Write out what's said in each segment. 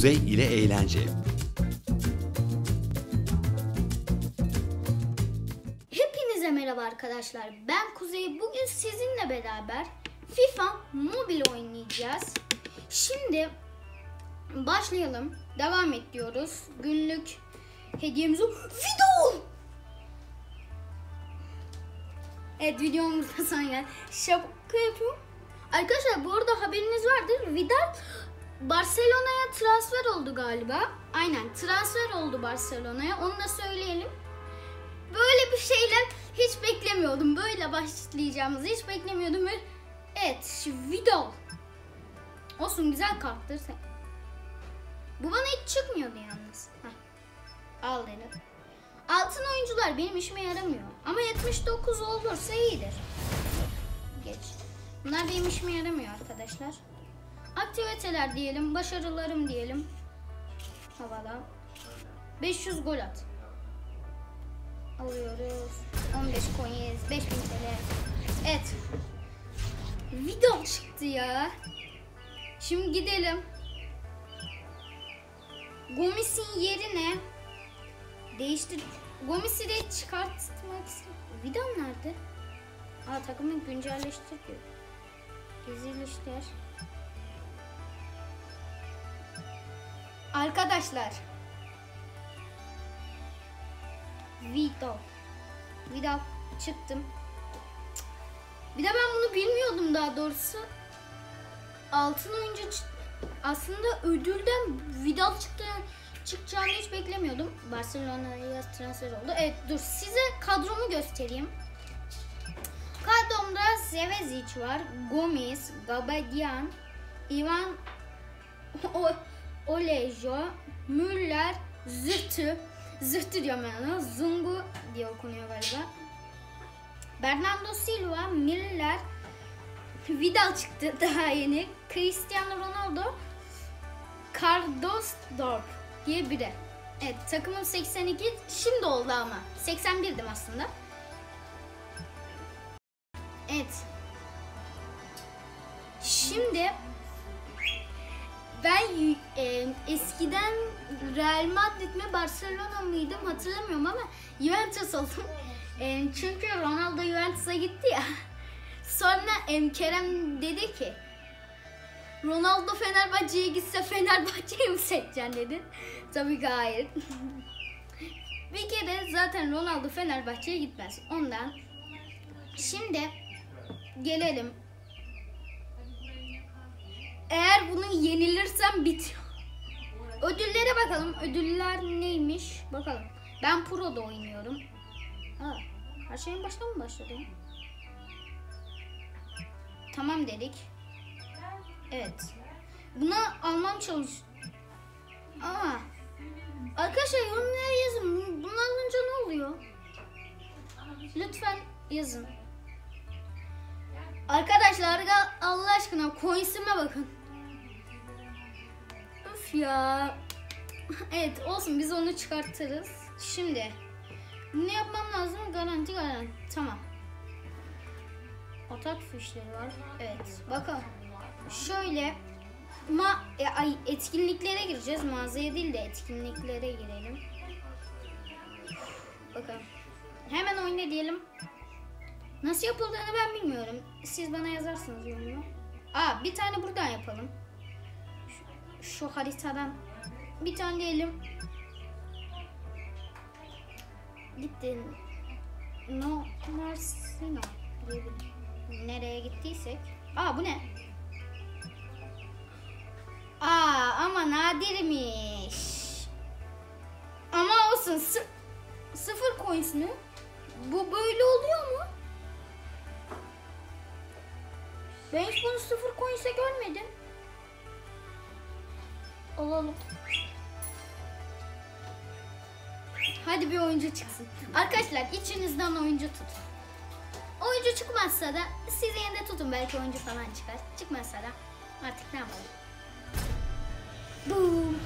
Kuzey ile eğlence. Hepinize merhaba arkadaşlar. Ben Kuzey. Bugün sizinle beraber FIFA mobil oynayacağız. Şimdi başlayalım. Devam et diyoruz. Günlük hediyemiz. Video! Evet videomuzda son gel. Şapka yapıyorum. Arkadaşlar bu arada haberiniz vardır. Vidal Barcelona'ya transfer oldu galiba. Aynen transfer oldu Barcelona'ya. Onu da söyleyelim. Böyle bir şeyler hiç beklemiyordum. Böyle başlayacağımızı hiç beklemiyordum. Ve- Evet, Vidal. Olsun güzel karttır. Sen- Bu bana hiç çıkmıyordu yalnız. Heh. Al dedim. Altın oyuncular benim işime yaramıyor. Ama 79 olursa iyidir. Geç. Bunlar benim işime yaramıyor arkadaşlar. Aktiviteler diyelim, başarılarım diyelim. Havada. 500 gol at. Alıyoruz. 15 coins, 5000 TL. Evet. Video çıktı ya. Şimdi gidelim. Gomis'in yerine değiştir. Gomis'i de çıkartmak istiyorum. Vidal nerede? Aa takımı güncelleştir diyor. Dizilişler. Arkadaşlar. Vidal. Vidal çıktım. Bir de ben bunu bilmiyordum daha doğrusu. Altın oyuncu aslında ödülden Vidal çıktı çıkacağını hiç beklemiyordum. Barcelona'ya transfer oldu. Evet dur size kadromu göstereyim. Kadromda Zevezic var, Gomis, Gabadian, Ivan Olejo, Müller, Zırtı, Zırtı diyorum ben ona, Zungu diye okunuyor galiba. Bernardo Silva, Miller, Vidal çıktı daha yeni. Cristiano Ronaldo, Carlos Dorp diye biri. Evet takımım 82 şimdi oldu ama. 81'dim aslında. Evet. Şimdi ben e, eskiden Real Madrid mi Barcelona mıydım hatırlamıyorum ama Juventus oldum. E, çünkü Ronaldo Juventus'a gitti ya. Sonra em, Kerem dedi ki Ronaldo Fenerbahçe'ye gitse Fenerbahçe'yi mi seçeceksin dedi. Tabii ki hayır. Bir kere zaten Ronaldo Fenerbahçe'ye gitmez. Ondan şimdi gelelim. Eğer bunu yenilirsem bitiyor. Ödüllere bakalım. Ödüller neymiş? Bakalım. Ben Pro'da oynuyorum. Ha, her şeyin baştan mı başladı? Tamam dedik. Evet. Buna almam çalış. Aa. Arkadaşlar yorumlara yazın. Bunu alınca ne oluyor? Lütfen yazın. Arkadaşlar Allah aşkına coins'ime bakın. Ya. Evet olsun biz onu çıkartırız. Şimdi ne yapmam lazım? Garanti garanti. Tamam. Atak fişleri var. Evet. Bakalım. Şöyle ma e, ay etkinliklere gireceğiz. Mağazaya değil de etkinliklere girelim. Bakalım. Hemen oyna diyelim. Nasıl yapıldığını ben bilmiyorum. Siz bana yazarsınız yorumunu. Aa bir tane buradan yapalım. Şu, haritadan bir tane diyelim. Gittin. No Marsino Nereye gittiysek. Aa bu ne? Aa ama nadirmiş. Ama olsun. Sı- sıfır coins mi? Bu böyle oluyor mu? Ben hiç bunu sıfır coins'e görmedim. Alalım. Hadi bir oyuncu çıksın. Arkadaşlar içinizden oyuncu tutun. Oyuncu çıkmazsa da siz yine de tutun. Belki oyuncu falan çıkar. Çıkmazsa da artık ne yapalım. Boom.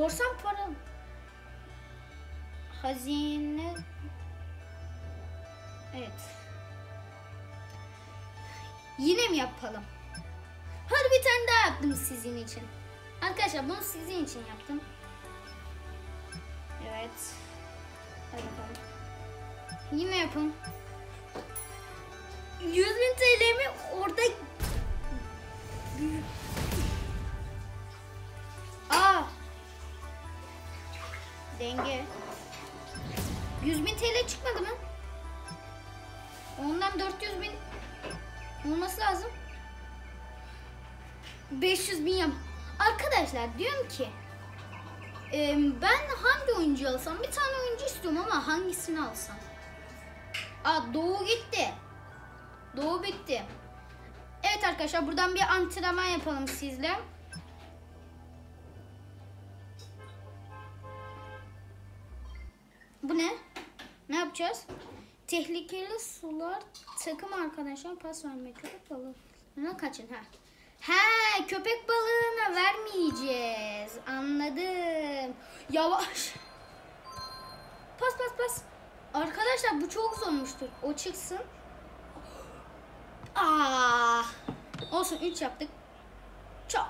Korsan para. Hazine. Evet. Yine mi yapalım? Hadi bir tane daha yaptım sizin için. Arkadaşlar bunu sizin için yaptım. Evet. Hadi bakalım. Yine yapın. 100 bin TL'mi orada... Denge. 100 bin TL çıkmadı mı? Ondan 400 bin olması lazım. 500 bin yap. Arkadaşlar diyorum ki ben hangi oyuncu alsam? Bir tane oyuncu istiyorum ama hangisini alsam? Aa Doğu gitti. Doğu bitti. Evet arkadaşlar buradan bir antrenman yapalım sizle. Bu ne? Ne yapacağız? Tehlikeli sular takım arkadaşlar pas vermek köpek balığına kaçın ha. He köpek balığına vermeyeceğiz. Anladım. Yavaş. Pas pas pas. Arkadaşlar bu çok zormuştur. O çıksın. Aa. Olsun 3 yaptık. Çok.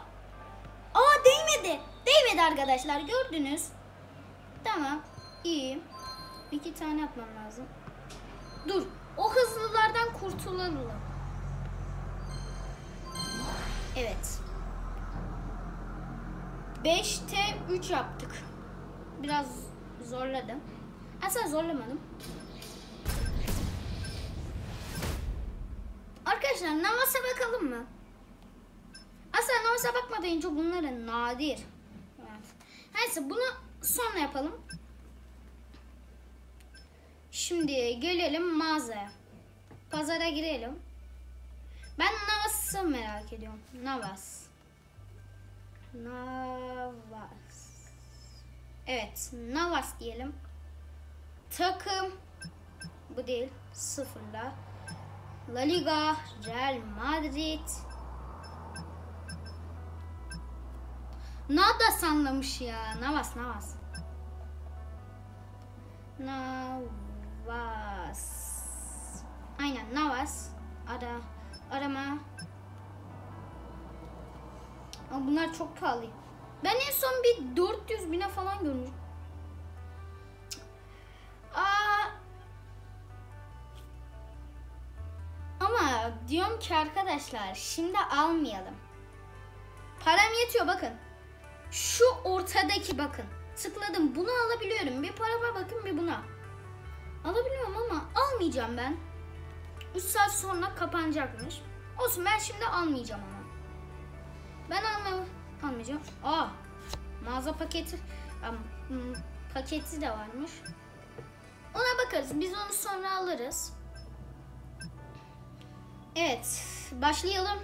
Aa değmedi. Değmedi arkadaşlar gördünüz. Tamam. iyi. İki tane yapmam lazım. Dur. O hızlılardan kurtulalım. Evet. 5'te 3 yaptık. Biraz zorladım. Aslında zorlamadım. Arkadaşlar Navas'a bakalım mı? Aslında Navas'a bakmadan önce bunların nadir. Evet. Neyse bunu sonra yapalım. Şimdi gelelim mağazaya. Pazara girelim. Ben Navas'ı merak ediyorum. Navas. Navas. Evet, Navas diyelim. Takım bu değil. Sıfırla. La Liga, Real Madrid. Nada sanlamış ya. Navas, Navas. Navas. Aynen Navas. Ara, arama. Ama bunlar çok pahalı. Ben en son bir 400 bine falan görmüştüm. Ama diyorum ki arkadaşlar şimdi almayalım. Param yetiyor bakın. Şu ortadaki bakın. Tıkladım bunu alabiliyorum. Bir parama bakın bir buna. Alabiliyorum ama almayacağım ben. 3 saat sonra kapanacakmış. Olsun ben şimdi almayacağım ama. Ben alma, almayacağım. Aa, mağaza paketi um, paketi de varmış. Ona bakarız. Biz onu sonra alırız. Evet, başlayalım.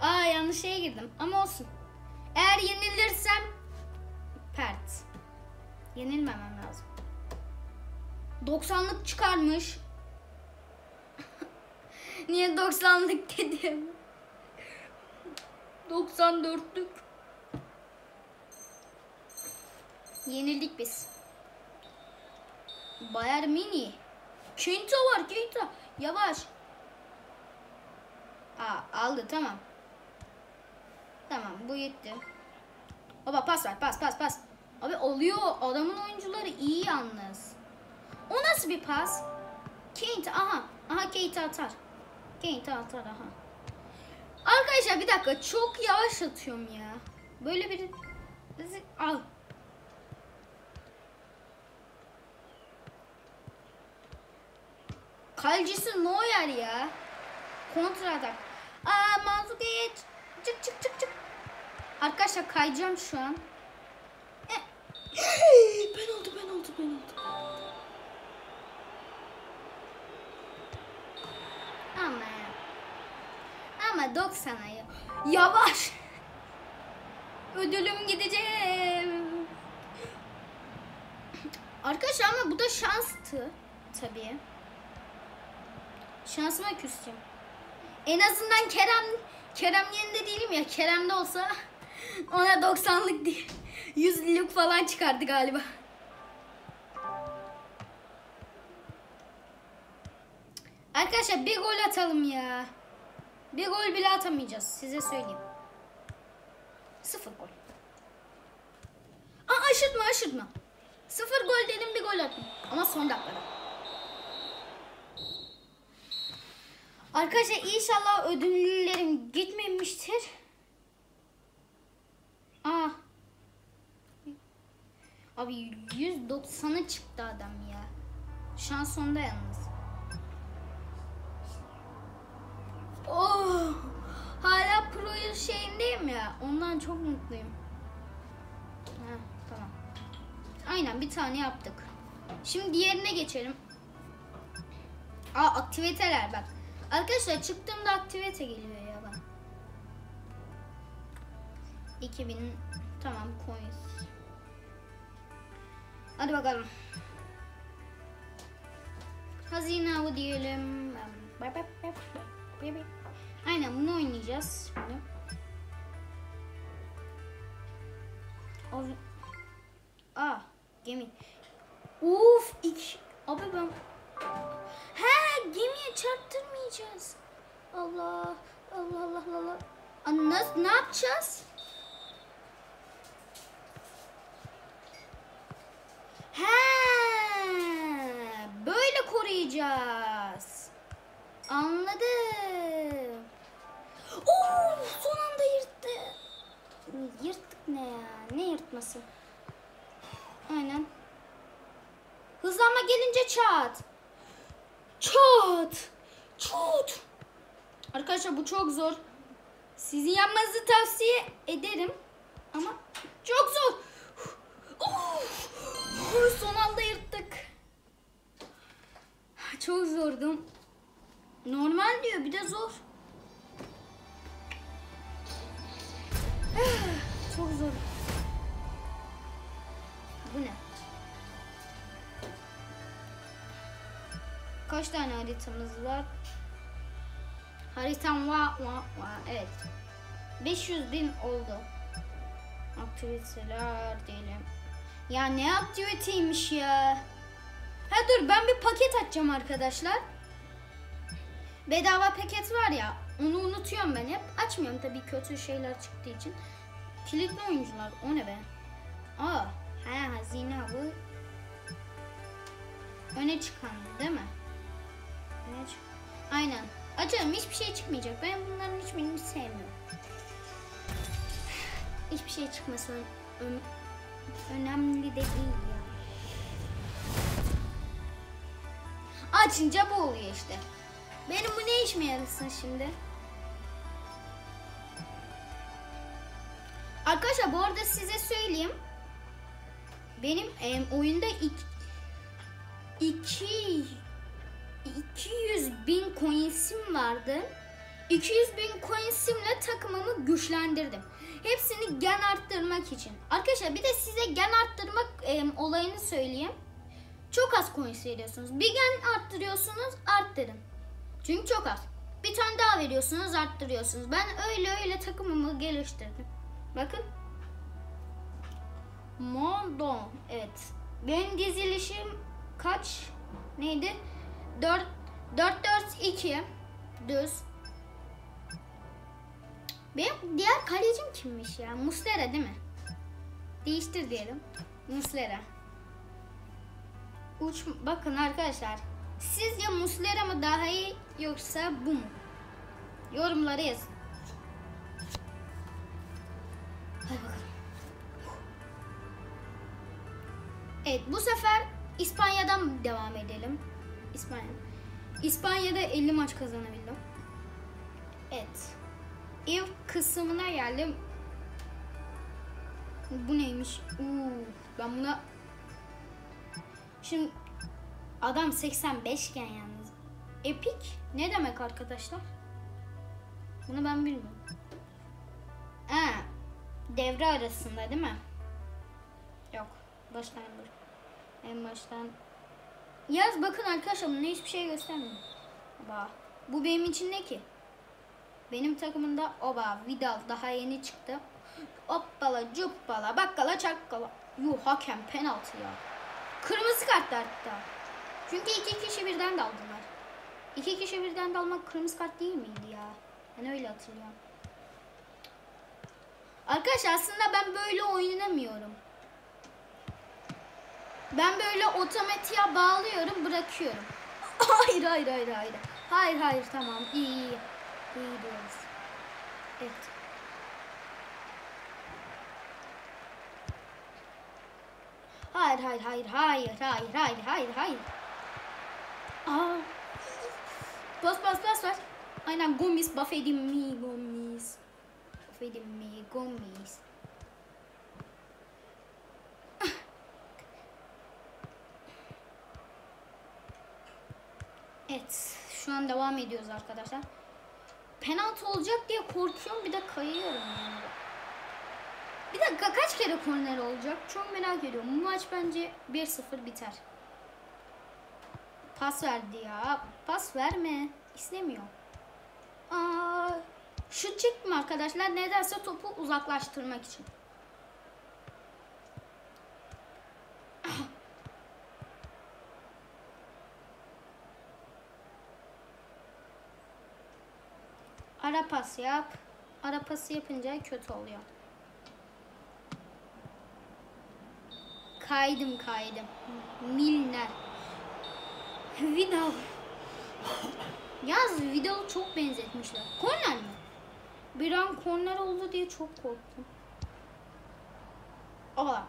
Aa yanlış şeye girdim ama olsun. Eğer yenilirsem pert. Yenilmemem lazım. 90'lık çıkarmış. Niye 90'lık dedim? 94'lük. Yenildik biz. Bayern Mini. Keita var Keita. Yavaş. Aa, aldı tamam. Tamam bu yetti. Baba pas ver pas pas pas. Abi oluyor. Adamın oyuncuları iyi yalnız. O nasıl bir pas? Keita aha. Aha Keita atar. Keita atar aha. Arkadaşlar bir dakika çok yavaş atıyorum ya. Böyle bir al. Kalecisi Neuer ya. Kontra atak. Aa Manzukic. Çık çık çık çık. Arkadaşlar kayacağım şu an. E. ben oldu ben oldu ben oldu. Ama ama 90'a ya. Yavaş. Ödülüm gideceğim. Arkadaşlar ama bu da şanstı tabii. Şansıma küstüm. En azından Kerem Kerem yerinde değilim ya. Kerem de olsa Ona 90'lık değil. 100'lük falan çıkardı galiba. Arkadaşlar bir gol atalım ya. Bir gol bile atamayacağız size söyleyeyim. Sıfır gol. Aa aşırtma aşırtma. Sıfır gol dedim bir gol attım. Ama son dakikada. Arkadaşlar inşallah ödüllülerim gitmemiştir. Aa. Abi 190'a çıktı adam ya. Şans onda yalnız. Ondan çok mutluyum. Ha, tamam. Aynen bir tane yaptık. Şimdi diğerine geçelim. Aa aktiviteler bak. Arkadaşlar çıktığımda aktivite geliyor ya bana. 2000 tamam coins. Hadi bakalım. Hazine avı diyelim. Aynen bunu oynayacağız. Şimdi. Abi. Aa gemi. Uf iki. Abi ben. He gemiye çarptırmayacağız. Allah Allah Allah Allah. Nasıl, ne yapacağız? He böyle koruyacağız. Anladım. Ne ya? Ne yırtması? Aynen. Hızlanma gelince çat. Çat. Çat. Arkadaşlar bu çok zor. Sizin yapmanızı tavsiye ederim. Ama çok zor. Of. Son anda yırttık. Çok zordum. Normal diyor bir de zor. Çok zor. Bu ne? Kaç tane haritamız var? Haritam var var var. Evet. 500 bin oldu. Aktiviteler diyelim. Ya ne aktiviteymiş ya? Ha dur ben bir paket açacağım arkadaşlar. Bedava paket var ya onu unutuyorum ben hep. Açmıyorum tabii kötü şeyler çıktığı için. Kilitli oyuncular o ne be? Aa, he hazine avı. Öne çıkan değil mi? Öne çık. Aynen. Açalım hiçbir şey çıkmayacak. Ben bunların hiçbirini sevmiyorum. Hiçbir şey çıkması ön- ön- önemli de değil ya. Açınca bu oluyor işte. Benim bu ne işime yarasın şimdi? Size söyleyeyim. Benim em, oyunda ik- iki 200 bin coinsim vardı. 200 bin coinsimle takımımı güçlendirdim. Hepsini gen arttırmak için. Arkadaşlar bir de size gen arttırmak em, olayını söyleyeyim. Çok az coins veriyorsunuz. Bir gen arttırıyorsunuz, arttırın. Çünkü çok az. Bir tane daha veriyorsunuz, arttırıyorsunuz. Ben öyle öyle takımımı geliştirdim. Bakın. Mondon. Evet. Benim dizilişim kaç? Neydi? 4 4 4 2 düz. Benim diğer kalecim kimmiş ya? Muslera değil mi? Değiştir diyelim. Muslera. Uç bakın arkadaşlar. Sizce Muslera mı daha iyi yoksa bu mu? Yorumlara yazın. Evet bu sefer İspanya'dan devam edelim. İspanya. İspanya'da 50 maç kazanabildim. Evet. İlk kısmına geldim. Bu neymiş? Uuu, ben buna Şimdi adam 85 iken yalnız. Epic ne demek arkadaşlar? Bunu ben bilmiyorum. Ha, devre arasında değil mi? Yok. Baştan dur. En baştan. Yaz bakın arkadaşlar buna hiçbir şey göstermiyor. Oba. Bu benim için ne ki? Benim takımımda oba Vidal daha yeni çıktı. Hoppala cuppala bakkala çakkala. Yuh hakem penaltı ya. Kırmızı kartlar hatta. Çünkü iki kişi birden daldılar. İki kişi birden dalmak kırmızı kart değil miydi ya? Ben öyle hatırlıyorum. Arkadaşlar aslında ben böyle oynamıyorum. Ben böyle otomatiğe bağlıyorum, bırakıyorum. Hayır, hayır, hayır, hayır. Hayır, hayır, tamam. İyi, iyi. İyi diyoruz. Evet. Hayır, hayır, hayır, hayır, hayır, hayır, hayır, hayır. Aa. Bas, bas, bas, bas. Aynen Gomis, buff edin mi, Gomis. Buff edin mi, Gomis. Evet, şu an devam ediyoruz arkadaşlar. Penaltı olacak diye korkuyorum bir de kayıyorum yani. Bir dakika kaç kere korner olacak? Çok merak ediyorum. Bu maç bence 1-0 biter. Pas verdi ya. Pas verme. İstemiyor. Aa, şut çektim arkadaşlar. Nedense topu uzaklaştırmak için. Ara pas yap. Ara pası yapınca kötü oluyor. Kaydım kaydım. Milner. Vidal. Yaz Vidal'ı çok benzetmişler. Korner mi? Bir an korner oldu diye çok korktum. Ola.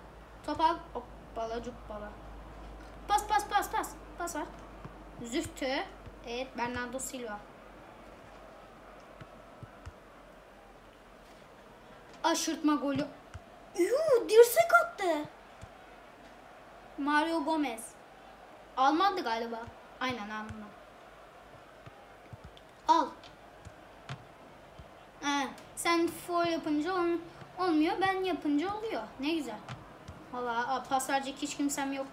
Top al. Hoppala cuppala. Pas pas pas pas. Pas var. Zühtü. Evet Bernardo Silva. Aşırtma golü. Yuh dirsek attı. Mario Gomez. Almadı galiba. Aynen almadı. Al. He, sen foul yapınca ol, olmuyor. Ben yapınca oluyor. Ne güzel. Valla aa, pas verecek hiç kimsem yok.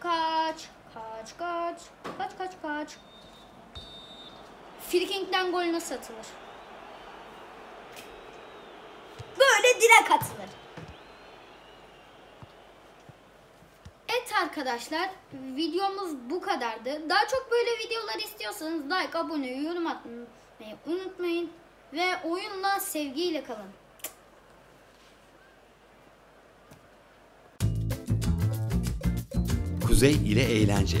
Kaç. Kaç kaç. Kaç kaç kaç. Friking'den gol nasıl atılır? Böyle direkt atılır. Evet arkadaşlar videomuz bu kadardı. Daha çok böyle videolar istiyorsanız like, abone, yorum atmayı unutmayın. Ve oyunla sevgiyle kalın. Kuzey ile eğlence.